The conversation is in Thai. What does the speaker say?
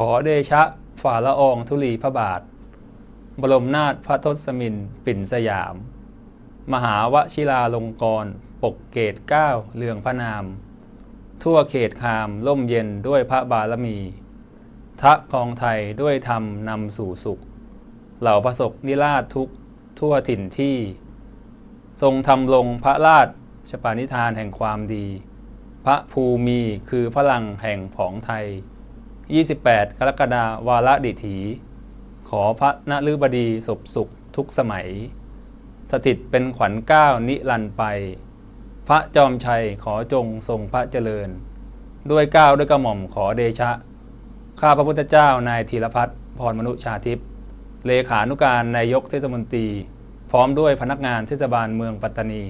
ขอเดชะฝ่าละอองธุลีพระบาท บรมนาถพระทศมินปิ่นสยาม มหาวชิราลงกรณ์ปกเกตเก้าเรืองพระนาม ทั่วเขตคามล่มเย็นด้วยพระบารมี ทะกองไทยด้วยธรรมนำสู่สุข เหล่าประสบนิราชทุกทั่วถิ่นที่ ทรงทำลงพระราชชปานิธานแห่งความดี พระภูมิคือพลังแห่งผองไทย 28 กรกฎาวาระดิถี ขอพระนฤบดีศพสุขทุกสมัย สถิตเป็นขวัญก้าวนิรันไป พระจอมชัยขอจงทรงพระเจริญ ด้วยก้าวด้วยกระหม่อมขอเดชะ ข้าพระพุทธเจ้านายธีรพัฒน์พรมนุชาทิพย์เลขานุการนายกเทศมนตรี พร้อมด้วยพนักงานเทศบาลเมืองปัตตานี